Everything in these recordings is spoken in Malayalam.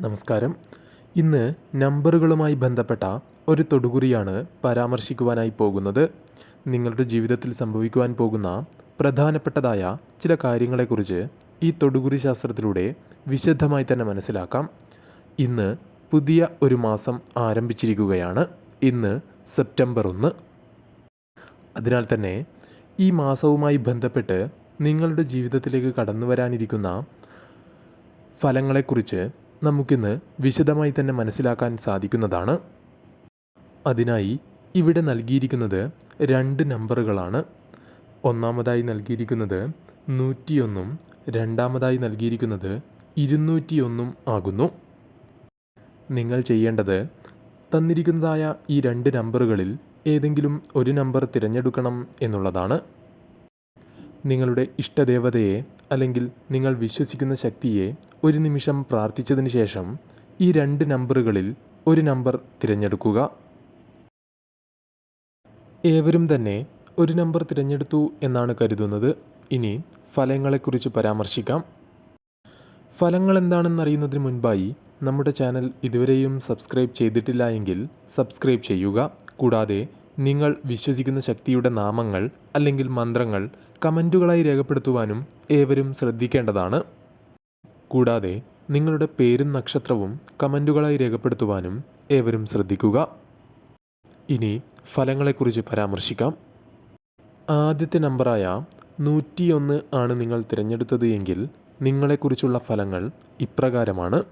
നമസ്കാരം. ഇന്ന് നമ്പറുകളുമായി ബന്ധപ്പെട്ട ഒരു തൊടുകുറിയാണ് പരാമർശിക്കുവാനായി പോകുന്നത്. നിങ്ങളുടെ ജീവിതത്തിൽ സംഭവിക്കുവാൻ പോകുന്ന പ്രധാനപ്പെട്ടതായ ചില കാര്യങ്ങളെക്കുറിച്ച് ഈ തൊടുകുറി ശാസ്ത്രത്തിലൂടെ വിശദമായി തന്നെ മനസ്സിലാക്കാം. ഇന്ന് പുതിയ ഒരു മാസം ആരംഭിച്ചിരിക്കുകയാണ്. ഇന്ന് സെപ്റ്റംബർ ഒന്ന്. അതിനാൽ തന്നെ ഈ മാസവുമായി ബന്ധപ്പെട്ട് നിങ്ങളുടെ ജീവിതത്തിലേക്ക് കടന്നു വരാനിരിക്കുന്ന ഫലങ്ങളെക്കുറിച്ച് നമുക്കിന്ന് വിശദമായി തന്നെ മനസ്സിലാക്കാൻ സാധിക്കുന്നതാണ്. അതിനായി ഇവിടെ നൽകിയിരിക്കുന്നത് രണ്ട് നമ്പറുകളാണ്. ഒന്നാമതായി നൽകിയിരിക്കുന്നത് നൂറ്റിയൊന്നും രണ്ടാമതായി നൽകിയിരിക്കുന്നത് ഇരുന്നൂറ്റിയൊന്നും ആകുന്നു. നിങ്ങൾ ചെയ്യേണ്ടത് തന്നിരിക്കുന്നതായ ഈ രണ്ട് നമ്പറുകളിൽ ഏതെങ്കിലും ഒരു നമ്പർ തിരഞ്ഞെടുക്കണം എന്നുള്ളതാണ്. നിങ്ങളുടെ ഇഷ്ടദേവതയെ അല്ലെങ്കിൽ നിങ്ങൾ വിശ്വസിക്കുന്ന ശക്തിയെ ഒരു നിമിഷം പ്രാർത്ഥിച്ചതിന് ശേഷം ഈ രണ്ട് നമ്പറുകളിൽ ഒരു നമ്പർ തിരഞ്ഞെടുക്കുക. ഏവരും തന്നെ ഒരു നമ്പർ തിരഞ്ഞെടുത്തു എന്നാണ് കരുതുന്നത്. ഇനി ഫലങ്ങളെക്കുറിച്ച് പരാമർശിക്കാം. ഫലങ്ങൾ എന്താണെന്നറിയുന്നതിന് മുൻപായി നമ്മുടെ ചാനൽ ഇതുവരെയും സബ്സ്ക്രൈബ് ചെയ്തിട്ടില്ല എങ്കിൽ സബ്സ്ക്രൈബ് ചെയ്യുക. കൂടാതെ നിങ്ങൾ വിശ്വസിക്കുന്ന ശക്തിയുടെ നാമങ്ങൾ അല്ലെങ്കിൽ മന്ത്രങ്ങൾ കമന്റുകളായി രേഖപ്പെടുത്തുവാനും ഏവരും ശ്രദ്ധിക്കേണ്ടതാണ്. കൂടാതെ നിങ്ങളുടെ പേരും നക്ഷത്രവും കമന്റുകളായി രേഖപ്പെടുത്തുവാനും ഏവരും ശ്രദ്ധിക്കുക. ഇനി ഫലങ്ങളെക്കുറിച്ച് പരാമർശിക്കാം. ആദ്യത്തെ നമ്പറായ നൂറ്റിയൊന്ന് ആണ് നിങ്ങൾ തിരഞ്ഞെടുത്തത് എങ്കിൽ നിങ്ങളെക്കുറിച്ചുള്ള ഫലങ്ങൾ ഇപ്രകാരമാണ്.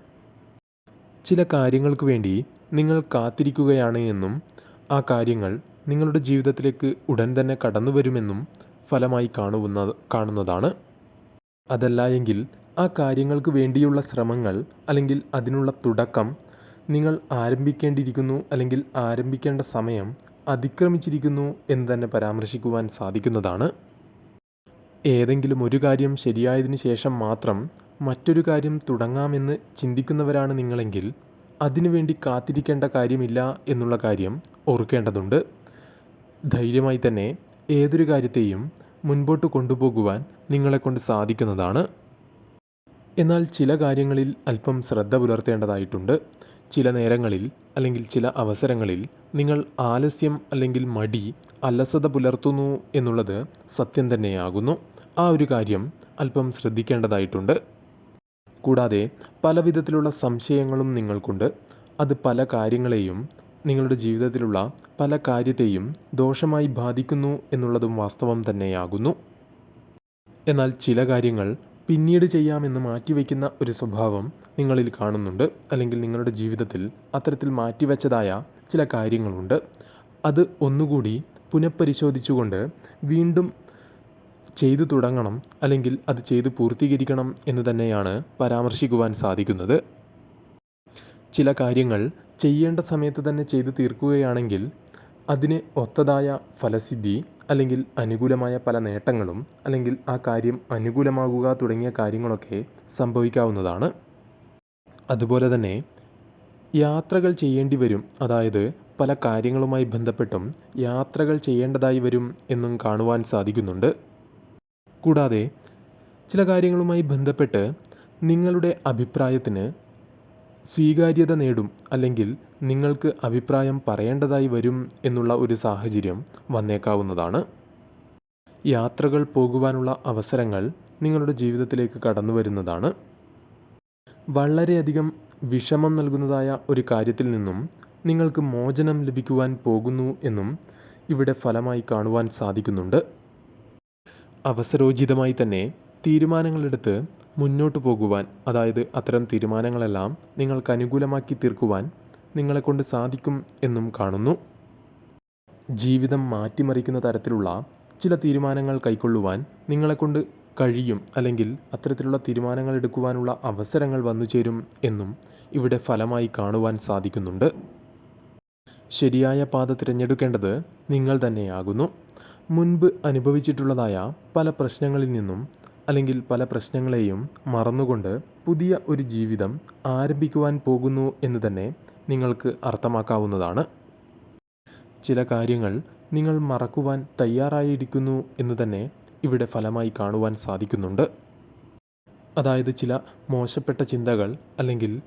ചില കാര്യങ്ങൾക്ക് വേണ്ടി നിങ്ങൾ കാത്തിരിക്കുകയാണ് എന്നും ആ കാര്യങ്ങൾ നിങ്ങളുടെ ജീവിതത്തിലേക്ക് ഉടൻ തന്നെ കടന്നു വരുമെന്നും ഫലമായി കാണുന്ന കാണുന്നതാണ്. അതല്ല എങ്കിൽ ആ കാര്യങ്ങൾക്ക് വേണ്ടിയുള്ള ശ്രമങ്ങൾ അല്ലെങ്കിൽ അതിനുള്ള തുടക്കം നിങ്ങൾ ആരംഭിക്കേണ്ടിയിരിക്കുന്നു അല്ലെങ്കിൽ ആരംഭിക്കേണ്ട സമയം അതിക്രമിച്ചിരിക്കുന്നു എന്ന് തന്നെ പരാമർശിക്കുവാൻ സാധിക്കുന്നതാണ്. ഏതെങ്കിലും ഒരു കാര്യം ശരിയായതിനു ശേഷം മാത്രം മറ്റൊരു കാര്യം തുടങ്ങാമെന്ന് ചിന്തിക്കുന്നവരാണ് നിങ്ങളെങ്കിൽ അതിനുവേണ്ടി കാത്തിരിക്കേണ്ട കാര്യമില്ല എന്നുള്ള കാര്യം ഓർക്കേണ്ടതുണ്ട്. ധൈര്യമായി തന്നെ ഏതൊരു കാര്യത്തെയും മുൻപോട്ട് കൊണ്ടുപോകുവാൻ നിങ്ങളെക്കൊണ്ട് സാധിക്കുന്നതാണ്. എന്നാൽ ചില കാര്യങ്ങളിൽ അല്പം ശ്രദ്ധ പുലർത്തേണ്ടതായിട്ടുണ്ട്. ചില നേരങ്ങളിൽ അല്ലെങ്കിൽ ചില അവസരങ്ങളിൽ നിങ്ങൾ ആലസ്യം അല്ലെങ്കിൽ മടി അലസത പുലർത്തുന്നു എന്നുള്ളത് സത്യം തന്നെയാകുന്നു. ആ ഒരു കാര്യം അല്പം ശ്രദ്ധിക്കേണ്ടതായിട്ടുണ്ട്. കൂടാതെ പല വിധത്തിലുള്ള സംശയങ്ങളും നിങ്ങൾക്കുണ്ട്. അത് പല കാര്യങ്ങളെയും നിങ്ങളുടെ ജീവിതത്തിലുള്ള പല കാര്യത്തെയും ദോഷമായി ബാധിക്കുന്നു എന്നുള്ളതും വാസ്തവം തന്നെയാകുന്നു. എന്നാൽ ചില കാര്യങ്ങൾ പിന്നീട് ചെയ്യാമെന്ന് മാറ്റിവെക്കുന്ന ഒരു സ്വഭാവം നിങ്ങളിൽ കാണുന്നുണ്ട്. അല്ലെങ്കിൽ നിങ്ങളുടെ ജീവിതത്തിൽ അത്തരത്തിൽ മാറ്റിവെച്ചതായ ചില കാര്യങ്ങളുണ്ട്. അത് ഒന്നുകൂടി പുനഃപരിശോധിച്ചുകൊണ്ട് വീണ്ടും ചെയ്തു തുടങ്ങണം. അല്ലെങ്കിൽ അത് ചെയ്ത് പൂർത്തീകരിക്കണം എന്ന് തന്നെയാണ് പരാമർശിക്കുവാൻ സാധിക്കുന്നത്. ചില കാര്യങ്ങൾ ചെയ്യേണ്ട സമയത്ത് തന്നെ ചെയ്തു തീർക്കുകയാണെങ്കിൽ അതിന് ഒത്തതായ ഫലസിദ്ധി അല്ലെങ്കിൽ അനുകൂലമായ പല നേട്ടങ്ങളും അല്ലെങ്കിൽ ആ കാര്യം അനുകൂലമാകുക തുടങ്ങിയ കാര്യങ്ങളൊക്കെ സംഭവിക്കാവുന്നതാണ്. അതുപോലെ തന്നെ യാത്രകൾ ചെയ്യേണ്ടി വരും അതായത് പല കാര്യങ്ങളുമായി ബന്ധപ്പെട്ടും യാത്രകൾ ചെയ്യേണ്ടതായി വരും എന്നും കാണുവാൻ സാധിക്കുന്നുണ്ട്. കൂടാതെ ചില കാര്യങ്ങളുമായി ബന്ധപ്പെട്ട് നിങ്ങളുടെ അഭിപ്രായത്തിന് സ്വീകാര്യത നേടും അല്ലെങ്കിൽ നിങ്ങൾക്ക് അഭിപ്രായം പറയേണ്ടതായി വരും എന്നുള്ള ഒരു സാഹചര്യം വന്നേക്കാവുന്നതാണ്. യാത്രകൾ പോകുവാനുള്ള അവസരങ്ങൾ നിങ്ങളുടെ ജീവിതത്തിലേക്ക് കടന്നു വരുന്നതാണ്. വളരെയധികം വിഷമം നൽകുന്നതായ ഒരു കാര്യത്തിൽ നിന്നും നിങ്ങൾക്ക് മോചനം ലഭിക്കുവാൻ പോകുന്നു എന്നും ഇവിടെ ഫലമായി കാണുവാൻ സാധിക്കുന്നുണ്ട്. അവസരോചിതമായി തന്നെ തീരുമാനങ്ങളെടുത്ത് മുന്നോട്ട് പോകുവാൻ അതായത് അത്തരം തീരുമാനങ്ങളെല്ലാം നിങ്ങൾക്ക് അനുകൂലമാക്കി തീർക്കുവാൻ നിങ്ങളെക്കൊണ്ട് സാധിക്കും എന്നും കാണുന്നു. ജീവിതം മാറ്റിമറിക്കുന്ന തരത്തിലുള്ള ചില തീരുമാനങ്ങൾ കൈക്കൊള്ളുവാൻ നിങ്ങളെക്കൊണ്ട് കഴിയും അല്ലെങ്കിൽ അത്തരത്തിലുള്ള തീരുമാനങ്ങൾ എടുക്കുവാനുള്ള അവസരങ്ങൾ വന്നു ചേരും എന്നും ഇവിടെ ഫലമായി കാണുവാൻ സാധിക്കുന്നുണ്ട്. ശരിയായ പാത തിരഞ്ഞെടുക്കേണ്ടത് നിങ്ങൾ തന്നെയാകുന്നു. മുൻപ് അനുഭവിച്ചിട്ടുള്ളതായ പല പ്രശ്നങ്ങളിൽ നിന്നും അല്ലെങ്കിൽ പല പ്രശ്നങ്ങളെയും മറന്നുകൊണ്ട് പുതിയ ഒരു ജീവിതം ആരംഭിക്കുവാൻ പോകുന്നു എന്ന് തന്നെ നിങ്ങൾക്ക് അർത്ഥമാക്കാവുന്നതാണ്. ചില കാര്യങ്ങൾ നിങ്ങൾ മറക്കുവാൻ തയ്യാറായിരിക്കുന്നു എന്ന് തന്നെ ഇവിടെ ഫലമായി കാണുവാൻ സാധിക്കുന്നുണ്ട്. അതായത് ചില മോശപ്പെട്ട ചിന്തകൾ അല്ലെങ്കിൽ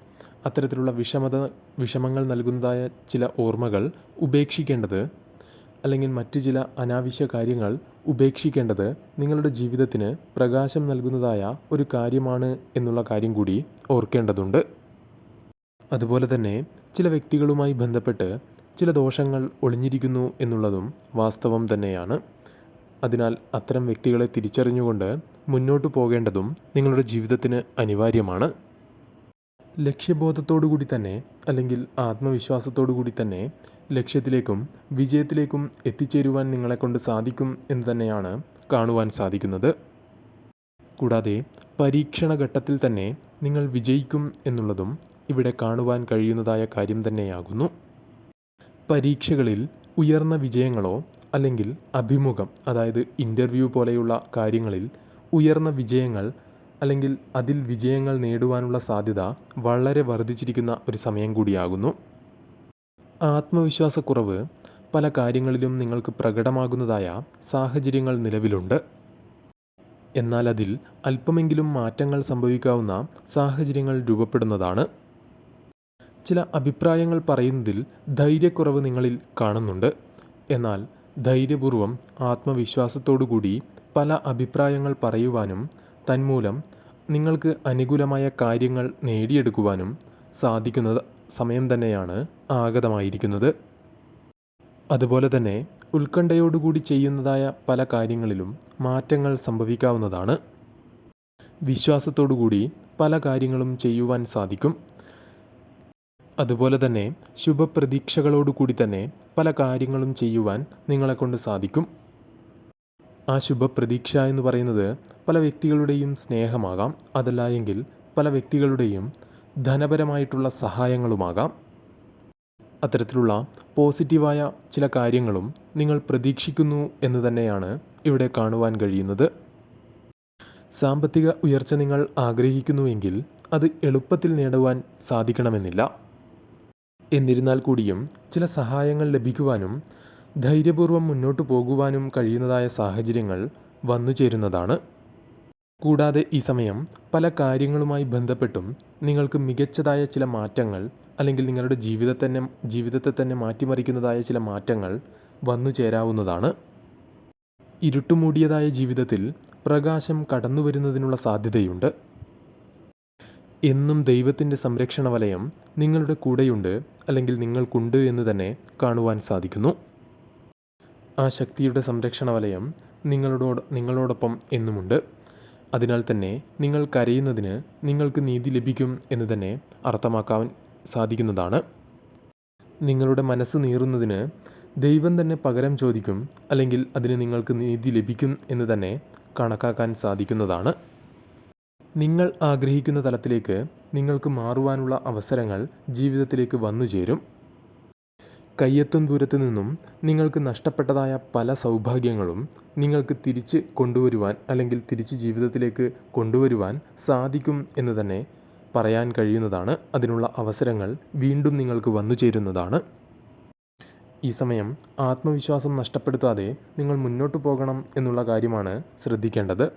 അത്തരത്തിലുള്ള വിഷമത വിഷമങ്ങൾ നൽകുന്നതായ ചില ഓർമ്മകൾ ഉപേക്ഷിക്കേണ്ടത് അല്ലെങ്കിൽ മറ്റ് ചില അനാവശ്യ കാര്യങ്ങൾ ഉപേക്ഷിക്കേണ്ടത് നിങ്ങളുടെ ജീവിതത്തിന് പ്രകാശം നൽകുന്നതായ ഒരു കാര്യമാണ് എന്നുള്ള കാര്യം കൂടി ഓർക്കേണ്ടതുണ്ട്. അതുപോലെ തന്നെ ചില വ്യക്തികളുമായി ബന്ധപ്പെട്ട് ചില ദോഷങ്ങൾ ഒളിഞ്ഞിരിക്കുന്നു എന്നുള്ളതും വാസ്തവം തന്നെയാണ്. അതിനാൽ അത്തരം വ്യക്തികളെ തിരിച്ചറിഞ്ഞുകൊണ്ട് മുന്നോട്ട് പോകേണ്ടതും നിങ്ങളുടെ ജീവിതത്തിന് അനിവാര്യമാണ്. ലക്ഷ്യബോധത്തോടു കൂടി തന്നെ അല്ലെങ്കിൽ ആത്മവിശ്വാസത്തോടു കൂടി തന്നെ ലക്ഷ്യത്തിലേക്കും വിജയത്തിലേക്കും എത്തിച്ചേരുവാൻ നിങ്ങളെക്കൊണ്ട് സാധിക്കും എന്ന് തന്നെയാണ് കാണുവാൻ സാധിക്കുന്നത്. കൂടാതെ പരീക്ഷണ ഘട്ടത്തിൽ തന്നെ നിങ്ങൾ വിജയിക്കും എന്നുള്ളതും ഇവിടെ കാണുവാൻ കഴിയുന്നതായ കാര്യം തന്നെയാകുന്നു. പരീക്ഷകളിൽ ഉയർന്ന വിജയങ്ങളോ അല്ലെങ്കിൽ അഭിമുഖം അതായത് ഇന്റർവ്യൂ പോലെയുള്ള കാര്യങ്ങളിൽ ഉയർന്ന വിജയങ്ങൾ അല്ലെങ്കിൽ അതിൽ വിജയങ്ങൾ നേടുവാനുള്ള സാധ്യത വളരെ വർദ്ധിച്ചിരിക്കുന്ന ഒരു സമയം കൂടിയാകുന്നു. ആത്മവിശ്വാസക്കുറവ് പല കാര്യങ്ങളിലും നിങ്ങൾക്ക് പ്രകടമാകുന്നതായ സാഹചര്യങ്ങൾ നിലവിലുണ്ട്. എന്നാൽ അതിൽ അല്പമെങ്കിലും മാറ്റങ്ങൾ സംഭവിക്കാവുന്ന സാഹചര്യങ്ങൾ രൂപപ്പെടുന്നതാണ്. ചില അഭിപ്രായങ്ങൾ പറയുന്നതിൽ ധൈര്യക്കുറവ് നിങ്ങളിൽ കാണുന്നുണ്ട്. എന്നാൽ ധൈര്യപൂർവം ആത്മവിശ്വാസത്തോടുകൂടി പല അഭിപ്രായങ്ങൾ പറയുവാനും തന്മൂലം നിങ്ങൾക്ക് അനുകൂലമായ കാര്യങ്ങൾ നേടിയെടുക്കുവാനും സാധിക്കുന്ന സമയം തന്നെയാണ് ആഗതമായിരിക്കുന്നത്. അതുപോലെ തന്നെ ഉത്കണ്ഠയോടുകൂടി ചെയ്യുന്നതായ പല കാര്യങ്ങളിലും മാറ്റങ്ങൾ സംഭവിക്കാവുന്നതാണ്. വിശ്വാസത്തോടുകൂടി പല കാര്യങ്ങളും ചെയ്യുവാൻ സാധിക്കും. അതുപോലെ തന്നെ ശുഭപ്രതീക്ഷകളോടുകൂടി തന്നെ പല കാര്യങ്ങളും ചെയ്യുവാൻ നിങ്ങളെക്കൊണ്ട് സാധിക്കും. ആ ശുഭപ്രതീക്ഷ എന്ന് പറയുന്നത് പല വ്യക്തികളുടെയും സ്നേഹമാകാം. അതല്ല എങ്കിൽ പല വ്യക്തികളുടെയും ധനപരമായിട്ടുള്ള സഹായങ്ങളുമാകാം. അത്തരത്തിലുള്ള പോസിറ്റീവായ ചില കാര്യങ്ങളും നിങ്ങൾ പ്രതീക്ഷിക്കുന്നു എന്ന് തന്നെയാണ് ഇവിടെ കാണുവാൻ കഴിയുന്നത്. സാമ്പത്തിക ഉയർച്ച നിങ്ങൾ ആഗ്രഹിക്കുന്നുവെങ്കിൽ അത് എളുപ്പത്തിൽ നേടുവാൻ സാധിക്കണമെന്നില്ല. എന്നിരുന്നാൽ കൂടിയും ചില സഹായങ്ങൾ ലഭിക്കുവാനും ധൈര്യപൂർവം മുന്നോട്ട് പോകുവാനും കഴിയുന്നതായ സാഹചര്യങ്ങൾ വന്നു ചേരുന്നതാണ് കൂടാതെ ഈ സമയം പല കാര്യങ്ങളുമായി ബന്ധപ്പെട്ടും നിങ്ങൾക്ക് മികച്ചതായ ചില മാറ്റങ്ങൾ അല്ലെങ്കിൽ നിങ്ങളുടെ ജീവിതത്തെ തന്നെ ജീവിതത്തെ തന്നെ മാറ്റിമറിക്കുന്നതായ ചില മാറ്റങ്ങൾ വന്നു ചേരാവുന്നതാണ്. ഇരുട്ടുമൂടിയതായ ജീവിതത്തിൽ പ്രകാശം കടന്നു വരുന്നതിനുള്ള സാധ്യതയുണ്ട്. എന്നും ദൈവത്തിന്റെ സംരക്ഷണ വലയം നിങ്ങളുടെ കൂടെയുണ്ട് അല്ലെങ്കിൽ നിങ്ങൾക്കുണ്ട് എന്ന് തന്നെ കാണുവാൻ സാധിക്കുന്നു. ആ ശക്തിയുടെ സംരക്ഷണ വലയം നിങ്ങളോട് നിങ്ങളോടൊപ്പം എന്നുമുണ്ട്. അതിനാൽ തന്നെ നിങ്ങൾ കരയുന്നതിന് നിങ്ങൾക്ക് നീതി ലഭിക്കും എന്ന് തന്നെ അർത്ഥമാക്കാൻ സാധിക്കുന്നതാണ്. നിങ്ങളുടെ മനസ്സ് നീറുന്നതിന് ദൈവം തന്നെ പകരം ചോദിക്കും അല്ലെങ്കിൽ അതിന് നിങ്ങൾക്ക് നീതി ലഭിക്കും എന്ന് തന്നെ കണക്കാക്കാൻ സാധിക്കുന്നതാണ്. നിങ്ങൾ ആഗ്രഹിക്കുന്ന തലത്തിലേക്ക് നിങ്ങൾക്ക് മാറുവാനുള്ള അവസരങ്ങൾ ജീവിതത്തിലേക്ക് വന്നു ചേരും കയ്യെത്തും ദൂരത്ത് നിന്നും നിങ്ങൾക്ക് നഷ്ടപ്പെട്ടതായ പല സൗഭാഗ്യങ്ങളും നിങ്ങൾക്ക് തിരിച്ച് കൊണ്ടുവരുവാൻ അല്ലെങ്കിൽ തിരിച്ച് ജീവിതത്തിലേക്ക് കൊണ്ടുവരുവാൻ സാധിക്കും എന്ന് തന്നെ പറയാൻ കഴിയുന്നതാണ്. അതിനുള്ള അവസരങ്ങൾ വീണ്ടും നിങ്ങൾക്ക് വന്നു ചേരുന്നതാണ്. ഈ സമയം ആത്മവിശ്വാസം നഷ്ടപ്പെടുത്താതെ നിങ്ങൾ മുന്നോട്ട് പോകണം എന്നുള്ള കാര്യമാണ് ശ്രദ്ധിക്കേണ്ടത്.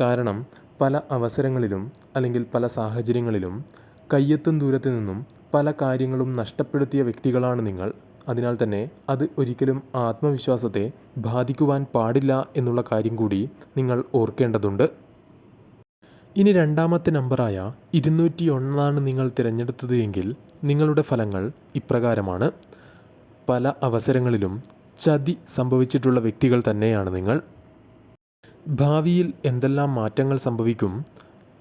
കാരണം പല അവസരങ്ങളിലും അല്ലെങ്കിൽ പല സാഹചര്യങ്ങളിലും കയ്യെത്തും ദൂരത്ത് നിന്നും പല കാര്യങ്ങളും നഷ്ടപ്പെടുത്തിയ വ്യക്തികളാണ് നിങ്ങൾ. അതിനാൽ തന്നെ അത് ഒരിക്കലും ആത്മവിശ്വാസത്തെ ബാധിക്കുവാൻ പാടില്ല എന്നുള്ള കാര്യം കൂടി നിങ്ങൾ ഓർക്കേണ്ടതുണ്ട്. ഇനി രണ്ടാമത്തെ നമ്പറായ ഇരുന്നൂറ്റി ഒന്നാണ് നിങ്ങൾ തിരഞ്ഞെടുത്തത് എങ്കിൽ നിങ്ങളുടെ ഫലങ്ങൾ ഇപ്രകാരമാണ്. പല അവസരങ്ങളിലും ചതി സംഭവിച്ചിട്ടുള്ള വ്യക്തികൾ തന്നെയാണ് നിങ്ങൾ. ഭാവിയിൽ എന്തെല്ലാം മാറ്റങ്ങൾ സംഭവിക്കും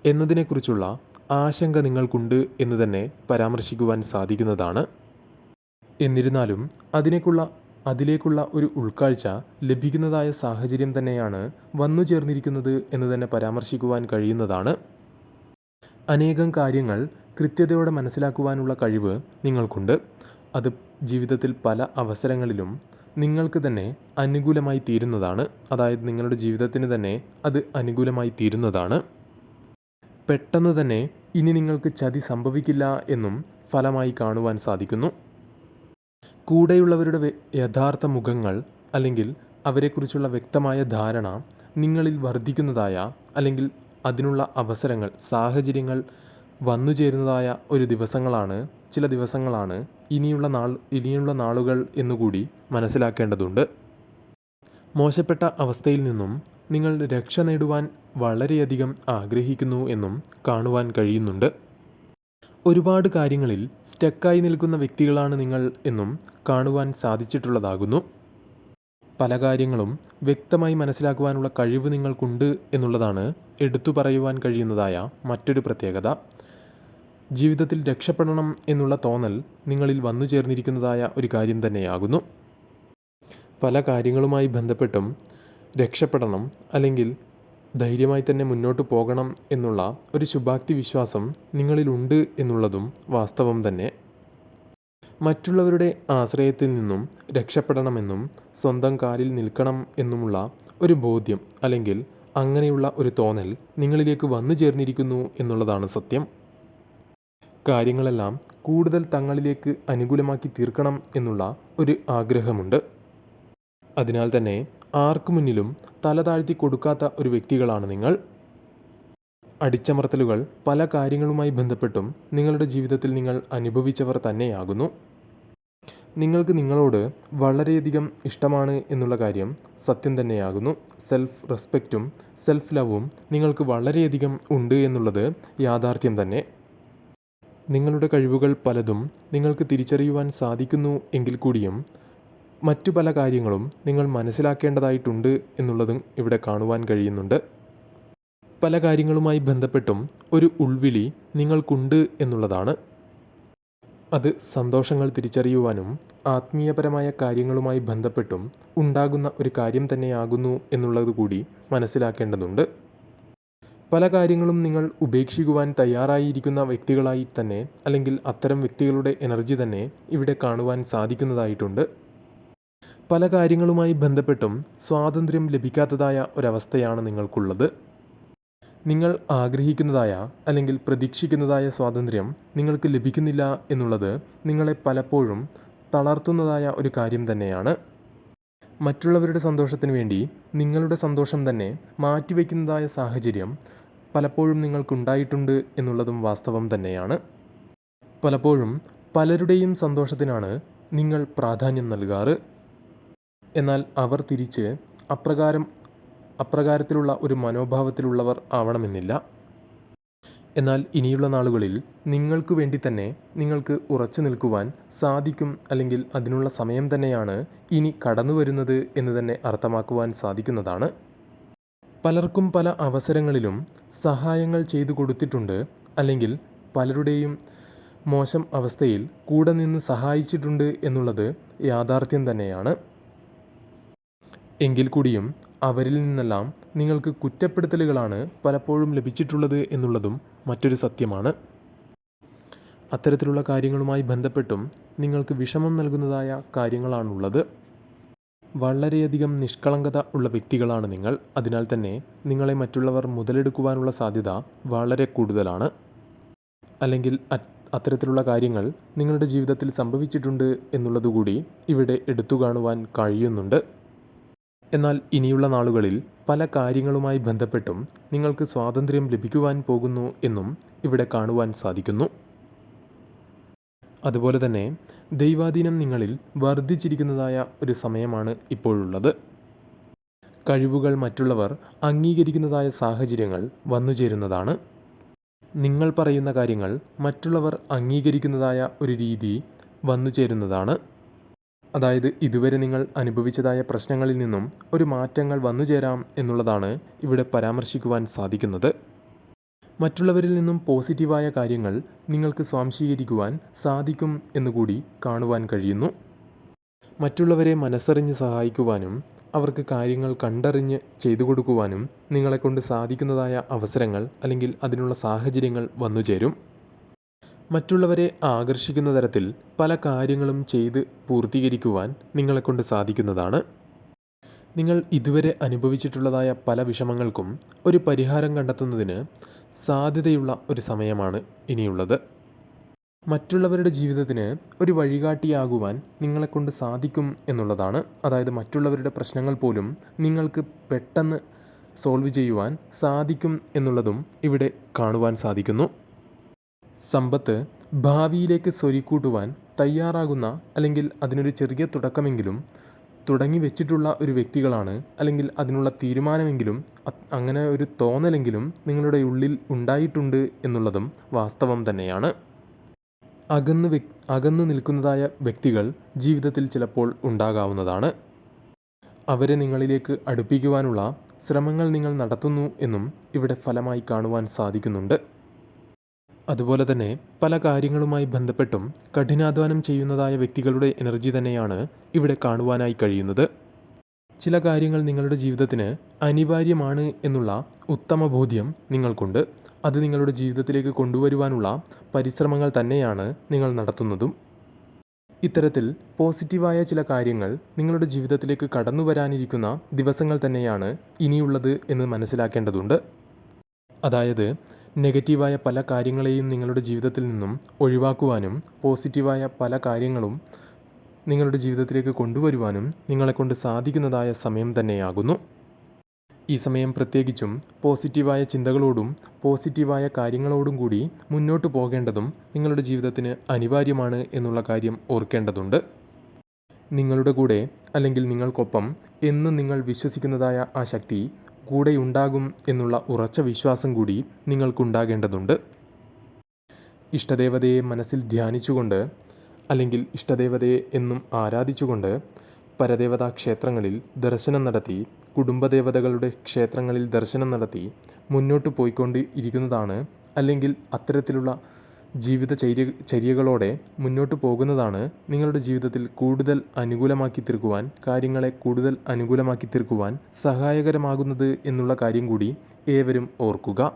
എന്നതിനെക്കുറിച്ചുള്ള ആശങ്ക നിങ്ങൾക്കുണ്ട് എന്ന് തന്നെ പരാമർശിക്കുവാൻ സാധിക്കുന്നതാണ്. എന്നിരുന്നാലും അതിനേക്കുള്ള അതിലേക്കുള്ള ഒരു ഉൾക്കാഴ്ച ലഭിക്കുന്നതായ സാഹചര്യം തന്നെയാണ് വന്നു ചേർന്നിരിക്കുന്നത് എന്ന് തന്നെ പരാമർശിക്കുവാൻ കഴിയുന്നതാണ്. അനേകം കാര്യങ്ങൾ കൃത്യതയോടെ മനസ്സിലാക്കുവാനുള്ള കഴിവ് നിങ്ങൾക്കുണ്ട്. അത് ജീവിതത്തിൽ പല അവസരങ്ങളിലും നിങ്ങൾക്ക് തന്നെ അനുകൂലമായി തീരുന്നതാണ്. അതായത് നിങ്ങളുടെ ജീവിതത്തിന് തന്നെ അത് അനുകൂലമായി തീരുന്നതാണ്. പെട്ടെന്ന് തന്നെ ഇനി നിങ്ങൾക്ക് ചതി സംഭവിക്കില്ല എന്നും ഫലമായി കാണുവാൻ സാധിക്കുന്നു. കൂടെയുള്ളവരുടെ യഥാർത്ഥ മുഖങ്ങൾ അല്ലെങ്കിൽ അവരെക്കുറിച്ചുള്ള വ്യക്തമായ ധാരണ നിങ്ങളിൽ വർദ്ധിക്കുന്നതായ അല്ലെങ്കിൽ അതിനുള്ള അവസരങ്ങൾ സാഹചര്യങ്ങൾ വന്നു ചേരുന്നതായ ഒരു ദിവസങ്ങളാണ് ചില ദിവസങ്ങളാണ് ഇനിയുള്ള നാൾ ഇനിയുള്ള നാളുകൾ എന്നുകൂടി മനസ്സിലാക്കേണ്ടതുണ്ട്. മോശപ്പെട്ട അവസ്ഥയിൽ നിന്നും നിങ്ങൾ രക്ഷ നേടുവാൻ വളരെയധികം ആഗ്രഹിക്കുന്നു എന്നും കാണുവാൻ കഴിയുന്നുണ്ട്. ഒരുപാട് കാര്യങ്ങളിൽ സ്റ്റക്കായി നിൽക്കുന്ന വ്യക്തികളാണ് നിങ്ങൾ എന്നും കാണുവാൻ സാധിച്ചിട്ടുള്ളതാകുന്നു. പല കാര്യങ്ങളും വ്യക്തമായി മനസ്സിലാക്കുവാനുള്ള കഴിവ് നിങ്ങൾക്കുണ്ട് എന്നുള്ളതാണ് എടുത്തു പറയുവാൻ കഴിയുന്നതായ മറ്റൊരു പ്രത്യേകത. ജീവിതത്തിൽ രക്ഷപ്പെടണം എന്നുള്ള തോന്നൽ നിങ്ങളിൽ വന്നു ചേർന്നിരിക്കുന്നതായ ഒരു കാര്യം തന്നെയാകുന്നു. പല കാര്യങ്ങളുമായി ബന്ധപ്പെട്ടും രക്ഷപ്പെടണം അല്ലെങ്കിൽ ധൈര്യമായി തന്നെ മുന്നോട്ട് പോകണം എന്നുള്ള ഒരു ശുഭാപ്തി വിശ്വാസം നിങ്ങളിലുണ്ട് എന്നുള്ളതും വാസ്തവം തന്നെ. മറ്റുള്ളവരുടെ ആശ്രയത്തിൽ നിന്നും രക്ഷപ്പെടണമെന്നും സ്വന്തം കാലിൽ നിൽക്കണം എന്നുമുള്ള ഒരു ബോധ്യം അല്ലെങ്കിൽ അങ്ങനെയുള്ള ഒരു തോന്നൽ നിങ്ങളിലേക്ക് വന്നു ചേർന്നിരിക്കുന്നു എന്നുള്ളതാണ് സത്യം. കാര്യങ്ങളെല്ലാം കൂടുതൽ തങ്ങളിലേക്ക് അനുകൂലമാക്കി തീർക്കണം എന്നുള്ള ഒരു ആഗ്രഹമുണ്ട്. അതിനാൽ തന്നെ ആർക്കു മുന്നിലും തല താഴ്ത്തി കൊടുക്കാത്ത ഒരു വ്യക്തികളാണ് നിങ്ങൾ. അടിച്ചമർത്തലുകൾ പല കാര്യങ്ങളുമായി ബന്ധപ്പെട്ടും നിങ്ങളുടെ ജീവിതത്തിൽ നിങ്ങൾ അനുഭവിച്ചവർ തന്നെയാകുന്നു. നിങ്ങൾക്ക് നിങ്ങളോട് വളരെയധികം ഇഷ്ടമാണ് എന്നുള്ള കാര്യം സത്യം തന്നെയാകുന്നു. സെൽഫ് റെസ്പെക്റ്റും സെൽഫ് ലവും നിങ്ങൾക്ക് വളരെയധികം ഉണ്ട് എന്നുള്ളത് യാഥാർത്ഥ്യം തന്നെ. നിങ്ങളുടെ കഴിവുകൾ പലതും നിങ്ങൾക്ക് തിരിച്ചറിയുവാൻ സാധിക്കുന്നു എങ്കിൽ കൂടിയും മറ്റു പല കാര്യങ്ങളും നിങ്ങൾ മനസ്സിലാക്കേണ്ടതായിട്ടുണ്ട് എന്നുള്ളതും ഇവിടെ കാണുവാൻ കഴിയുന്നുണ്ട്. പല കാര്യങ്ങളുമായി ബന്ധപ്പെട്ടും ഒരു ഉൾവിളി നിങ്ങൾക്കുണ്ട് എന്നുള്ളതാണ്. അത് സന്തോഷങ്ങൾ തിരിച്ചറിയുവാനും ആത്മീയപരമായ കാര്യങ്ങളുമായി ബന്ധപ്പെട്ടും ഉണ്ടാകുന്ന ഒരു കാര്യം തന്നെയാകുന്നു എന്നുള്ളത് കൂടി മനസ്സിലാക്കേണ്ടതുണ്ട്. പല കാര്യങ്ങളും നിങ്ങൾ ഉപേക്ഷിക്കുവാൻ തയ്യാറായിരിക്കുന്ന വ്യക്തികളായി തന്നെ അല്ലെങ്കിൽ അത്തരം വ്യക്തികളുടെ എനർജി തന്നെ ഇവിടെ കാണുവാൻ സാധിക്കുന്നതായിട്ടുണ്ട്. പല കാര്യങ്ങളുമായി ബന്ധപ്പെട്ടും സ്വാതന്ത്ര്യം ലഭിക്കാത്തതായ ഒരവസ്ഥയാണ് നിങ്ങൾക്കുള്ളത്. നിങ്ങൾ ആഗ്രഹിക്കുന്നതായ അല്ലെങ്കിൽ പ്രതീക്ഷിക്കുന്നതായ സ്വാതന്ത്ര്യം നിങ്ങൾക്ക് ലഭിക്കുന്നില്ല എന്നുള്ളത് നിങ്ങളെ പലപ്പോഴും തളർത്തുന്നതായ ഒരു കാര്യം തന്നെയാണ്. മറ്റുള്ളവരുടെ സന്തോഷത്തിന് വേണ്ടി നിങ്ങളുടെ സന്തോഷം തന്നെ മാറ്റിവെക്കുന്നതായ സാഹചര്യം പലപ്പോഴും നിങ്ങൾക്കുണ്ടായിട്ടുണ്ട് എന്നുള്ളതും വാസ്തവം തന്നെയാണ്. പലപ്പോഴും പലരുടെയും സന്തോഷത്തിനാണ് നിങ്ങൾ പ്രാധാന്യം നൽകാറ്. എന്നാൽ അവർ തിരിച്ച് അപ്രകാരം അപ്രകാരത്തിലുള്ള ഒരു മനോഭാവത്തിലുള്ളവർ ആവണമെന്നില്ല. എന്നാൽ ഇനിയുള്ള നാളുകളിൽ നിങ്ങൾക്ക് വേണ്ടി തന്നെ നിങ്ങൾക്ക് ഉറച്ചു നിൽക്കുവാൻ സാധിക്കും അല്ലെങ്കിൽ അതിനുള്ള സമയം തന്നെയാണ് ഇനി കടന്നു വരുന്നത് എന്ന് തന്നെ അർത്ഥമാക്കുവാൻ സാധിക്കുന്നതാണ്. പലർക്കും പല അവസരങ്ങളിലും സഹായങ്ങൾ ചെയ്തു കൊടുത്തിട്ടുണ്ട് അല്ലെങ്കിൽ പലരുടെയും മോശം അവസ്ഥയിൽ കൂടെ നിന്ന് സഹായിച്ചിട്ടുണ്ട് എന്നുള്ളത് യാഥാർത്ഥ്യം തന്നെയാണ്. എങ്കിൽ കൂടിയും അവരിൽ നിന്നെല്ലാം നിങ്ങൾക്ക് കുറ്റപ്പെടുത്തലുകളാണ് പലപ്പോഴും ലഭിച്ചിട്ടുള്ളത് എന്നുള്ളതും മറ്റൊരു സത്യമാണ്. അത്തരത്തിലുള്ള കാര്യങ്ങളുമായി ബന്ധപ്പെട്ടും നിങ്ങൾക്ക് വിഷമം നൽകുന്നതായ കാര്യങ്ങളാണുള്ളത്. വളരെയധികം നിഷ്കളങ്കത ഉള്ള വ്യക്തികളാണ് നിങ്ങൾ. അതിനാൽ തന്നെ നിങ്ങളെ മറ്റുള്ളവർ മുതലെടുക്കുവാനുള്ള സാധ്യത വളരെ കൂടുതലാണ്. അല്ലെങ്കിൽ അത്തരത്തിലുള്ള കാര്യങ്ങൾ നിങ്ങളുടെ ജീവിതത്തിൽ സംഭവിച്ചിട്ടുണ്ട് എന്നുള്ളതുകൂടി ഇവിടെ എടുത്തു കാണുവാൻ കഴിയുന്നുണ്ട്. എന്നാൽ ഇനിയുള്ള നാളുകളിൽ പല കാര്യങ്ങളുമായി ബന്ധപ്പെട്ടും നിങ്ങൾക്ക് സ്വാതന്ത്ര്യം ലഭിക്കുവാൻ പോകുന്നു എന്നും ഇവിടെ കാണുവാൻ സാധിക്കുന്നു. അതുപോലെ തന്നെ ദൈവാധീനം നിങ്ങളിൽ വർദ്ധിച്ചിരിക്കുന്നതായ ഒരു സമയമാണ് ഇപ്പോഴുള്ളത്. കഴിവുകൾ മറ്റുള്ളവർ അംഗീകരിക്കുന്നതായ സാഹചര്യങ്ങൾ വന്നു ചേരുന്നതാണ് നിങ്ങൾ പറയുന്ന കാര്യങ്ങൾ മറ്റുള്ളവർ അംഗീകരിക്കുന്നതായ ഒരു രീതി വന്നു ചേരുന്നതാണ് അതായത് ഇതുവരെ നിങ്ങൾ അനുഭവിച്ചതായ പ്രശ്നങ്ങളിൽ നിന്നും ഒരു മാറ്റങ്ങൾ വന്നു ചേരാം എന്നുള്ളതാണ് ഇവിടെ പരാമർശിക്കുവാൻ സാധിക്കുന്നത്. മറ്റുള്ളവരിൽ നിന്നും പോസിറ്റീവായ കാര്യങ്ങൾ നിങ്ങൾക്ക് സ്വാംശീകരിക്കുവാൻ സാധിക്കും എന്നുകൂടി കാണുവാൻ കഴിയുന്നു. മറ്റുള്ളവരെ മനസ്സറിഞ്ഞ് സഹായിക്കുവാനും അവർക്ക് കാര്യങ്ങൾ കണ്ടറിഞ്ഞ് ചെയ്തു കൊടുക്കുവാനും നിങ്ങളെക്കൊണ്ട് സാധിക്കുന്നതായ അവസരങ്ങൾ അല്ലെങ്കിൽ അതിനുള്ള സാഹചര്യങ്ങൾ വന്നുചേരും മറ്റുള്ളവരെ ആകർഷിക്കുന്ന തരത്തിൽ പല കാര്യങ്ങളും ചെയ്ത് പൂർത്തീകരിക്കുവാൻ നിങ്ങളെക്കൊണ്ട് സാധിക്കുന്നതാണ്. നിങ്ങൾ ഇതുവരെ അനുഭവിച്ചിട്ടുള്ളതായ പല വിഷമങ്ങൾക്കും ഒരു പരിഹാരം കണ്ടെത്തുന്നതിന് സാധ്യതയുള്ള ഒരു സമയമാണ് ഇനിയുള്ളത്. മറ്റുള്ളവരുടെ ജീവിതത്തിന് ഒരു വഴികാട്ടിയാകുവാൻ നിങ്ങളെക്കൊണ്ട് സാധിക്കും എന്നുള്ളതാണ്. അതായത് മറ്റുള്ളവരുടെ പ്രശ്നങ്ങൾ പോലും നിങ്ങൾക്ക് പെട്ടെന്ന് സോൾവ് ചെയ്യുവാൻ സാധിക്കും എന്നുള്ളതും ഇവിടെ കാണുവാൻ സാധിക്കുന്നു. സമ്പത്ത് ഭാവിയിലേക്ക് സ്വരിക്കൂട്ടുവാൻ തയ്യാറാകുന്ന അല്ലെങ്കിൽ അതിനൊരു ചെറിയ തുടക്കമെങ്കിലും തുടങ്ങി വെച്ചിട്ടുള്ള ഒരു വ്യക്തികളാണ് അല്ലെങ്കിൽ അതിനുള്ള തീരുമാനമെങ്കിലും അങ്ങനെ ഒരു തോന്നലെങ്കിലും നിങ്ങളുടെ ഉള്ളിൽ ഉണ്ടായിട്ടുണ്ട് എന്നുള്ളതും വാസ്തവം തന്നെയാണ്. അകന്ന് വ്യക് അകന്നു നിൽക്കുന്നതായ വ്യക്തികൾ ജീവിതത്തിൽ ചിലപ്പോൾ ഉണ്ടാകാവുന്നതാണ്. അവരെ നിങ്ങളിലേക്ക് അടുപ്പിക്കുവാനുള്ള ശ്രമങ്ങൾ നിങ്ങൾ നടത്തുന്നു എന്നും ഇവിടെ ഫലമായി കാണുവാൻ സാധിക്കുന്നുണ്ട്. അതുപോലെ തന്നെ പല കാര്യങ്ങളുമായി ബന്ധപ്പെട്ടും കഠിനാധ്വാനം ചെയ്യുന്നതായ വ്യക്തികളുടെ എനർജി തന്നെയാണ് ഇവിടെ കാണുവാനായി കഴിയുന്നത്. ചില കാര്യങ്ങൾ നിങ്ങളുടെ ജീവിതത്തിന് അനിവാര്യമാണ് എന്നുള്ള ഉത്തമ ബോധ്യം നിങ്ങൾക്കുണ്ട്. അത് നിങ്ങളുടെ ജീവിതത്തിലേക്ക് കൊണ്ടുവരുവാനുള്ള പരിശ്രമങ്ങൾ തന്നെയാണ് നിങ്ങൾ നടത്തുന്നതും. ഇത്തരത്തിൽ പോസിറ്റീവായ ചില കാര്യങ്ങൾ നിങ്ങളുടെ ജീവിതത്തിലേക്ക് കടന്നു വരാനിരിക്കുന്ന ദിവസങ്ങൾ തന്നെയാണ് ഇനിയുള്ളത് എന്ന് മനസ്സിലാക്കേണ്ടതുണ്ട്. അതായത് നെഗറ്റീവായ പല കാര്യങ്ങളെയും നിങ്ങളുടെ ജീവിതത്തിൽ നിന്നും ഒഴിവാക്കുവാനും പോസിറ്റീവായ പല കാര്യങ്ങളും നിങ്ങളുടെ ജീവിതത്തിലേക്ക് കൊണ്ടുവരുവാനും നിങ്ങളെക്കൊണ്ട് സാധിക്കുന്നതായ സമയം തന്നെയാകുന്നു. ഈ സമയം പ്രത്യേകിച്ചും പോസിറ്റീവായ ചിന്തകളോടും പോസിറ്റീവായ കാര്യങ്ങളോടും കൂടി മുന്നോട്ട് പോകേണ്ടതും നിങ്ങളുടെ ജീവിതത്തിന് അനിവാര്യമാണ് എന്നുള്ള കാര്യം ഓർക്കേണ്ടതുണ്ട്. നിങ്ങളുടെ കൂടെ അല്ലെങ്കിൽ നിങ്ങൾക്കൊപ്പം എന്ന് നിങ്ങൾ വിശ്വസിക്കുന്നതായ ആ ശക്തി കൂടെയുണ്ടാകും എന്നുള്ള ഉറച്ച വിശ്വാസം കൂടി നിങ്ങൾക്കുണ്ടാകേണ്ടതുണ്ട്. ഇഷ്ടദേവതയെ മനസ്സിൽ ധ്യാനിച്ചുകൊണ്ട് അല്ലെങ്കിൽ ഇഷ്ടദേവതയെ എന്നും ആരാധിച്ചുകൊണ്ട് പരദേവതാ ക്ഷേത്രങ്ങളിൽ ദർശനം നടത്തി കുടുംബദേവതകളുടെ ക്ഷേത്രങ്ങളിൽ ദർശനം നടത്തി മുന്നോട്ട് പോയിക്കൊണ്ട് ഇരിക്കുന്നതാണ് അല്ലെങ്കിൽ അത്തരത്തിലുള്ള ജീവിത ചര്യ ചര്യകളോടെ മുന്നോട്ട് പോകുന്നതാണ് നിങ്ങളുടെ ജീവിതത്തിൽ കൂടുതൽ അനുകൂലമാക്കി തീർക്കുവാൻ കാര്യങ്ങളെ കൂടുതൽ അനുകൂലമാക്കി തീർക്കുവാൻ സഹായകരമാകുന്നത് എന്നുള്ള കാര്യം കൂടി ഏവരും ഓർക്കുക.